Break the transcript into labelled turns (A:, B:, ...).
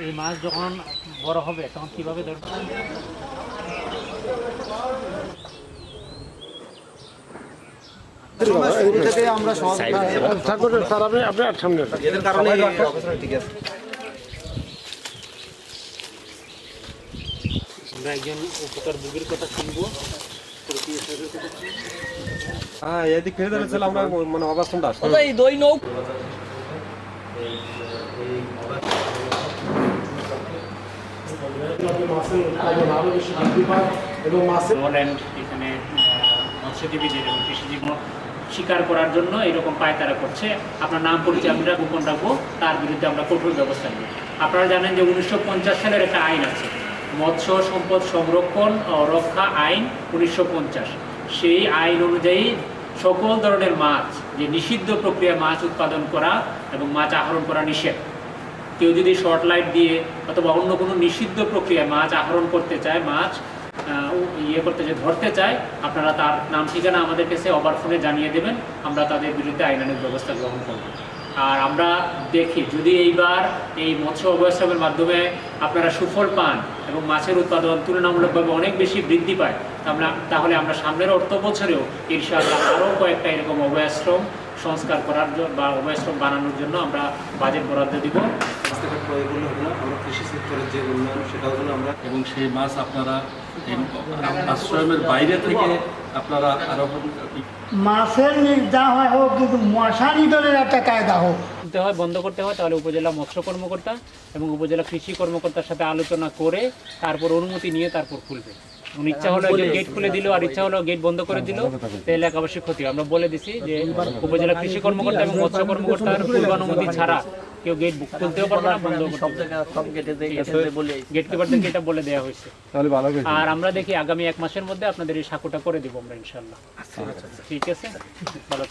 A: এই মাছ যখন বড় হবে তখন কীভাবে ধরবে
B: আমরা
A: আমরা একজন উপকার বুগের কথা শুনব
B: হ্যাঁ এদিক ফেলে দিলে আমরা মানে অবস্থানটা
A: করার জন্য এরকম পায়তারা করছে। আপনার নাম পরিচয় গোপন রাখব তার বিরুদ্ধে আমরা কঠোর ব্যবস্থা নেব। আপনারা জানেন যে উনিশশো পঞ্চাশ সালের একটা আইন আছে। মৎস্য সম্পদ সংরক্ষণ ও রক্ষা আইন উনিশশো পঞ্চাশ। সেই আইন অনুযায়ী সকল ধরনের মাছ, যে নিষিদ্ধ প্রক্রিয়া মাছ উৎপাদন করা এবং মাছ আহরণ করা নিষেধ কেউ যদি শর্ট লাইট দিয়ে অথবা অন্য কোনো নিষিদ্ধ প্রক্রিয়ায় মাছ আহরণ করতে চায়, মাছ ইয়ে করতে চায় ধরতে চায়, আপনারা তার নাম ঠিকানা আমাদের কাছে অবার ফোনে জানিয়ে দেবেন। আমরা তাদের বিরুদ্ধে আইনানিক ব্যবস্থা গ্রহণ করব। আর আমরা দেখি, যদি এইবার এই মৎস্য অবস্থানের মাধ্যমে আপনারা সুফল পান এবং মাছের উৎপাদন তুলনামূলকভাবে অনেক বেশি বৃদ্ধি পায় আমরা তাহলে আমরা সামনের অর্থ বছরেও ইনশাআল্লাহ আরও কয়েকটা এরকম অভয়াশ্রম সংস্কার করার জন্য বা অভয়াশ্রম বানানোর জন্য আমরা বাজেট বরাদ্দ দিব।
B: প্রয়োগগুলো হলো, আমরা সেক্টরের যে উন্নয়ন সেটাও হলো আমরা
C: এবং সেই মাছ আপনারা আশ্রমের বাইরে থেকে আপনারা আরও
D: মাছের হয় হোক কিন্তু মশারি দলের একটা কায়দা হোক।
A: করতে হয় বন্ধ করতে হয় তাহলে উপজেলা মৎস্য কর্মকর্তা এবং উপজেলা কৃষি কর্মকর্তার সাথে আলোচনা করে তারপর অনুমতি নিয়ে তারপর খুলবে। এবং ইচ্ছা হলো যে গেট খুলে দিল আর ইচ্ছা হলো গেট বন্ধ করে দিল অবশ্যই ক্ষতি। আমরা বলে দিছি যে উপজেলা কৃষি কর্মকর্তা এবং মৎস্য কর্মকর্তার পূর্বানুমতি ছাড়া কেউ গেট বুক খুলতেও পারবে না বন্ধ সব জায়গায় সব গেটে গেট কিপারদেরকে এটা বলে দেওয়া হয়েছে।
E: তাহলে ভালো হয়েছে।
A: আর আমরা দেখি আগামী এক মাসের মধ্যে আপনাদের এই সাঁকোটা করে দিব আমরা ইনশাল্লাহ ঠিক আছে? ভালো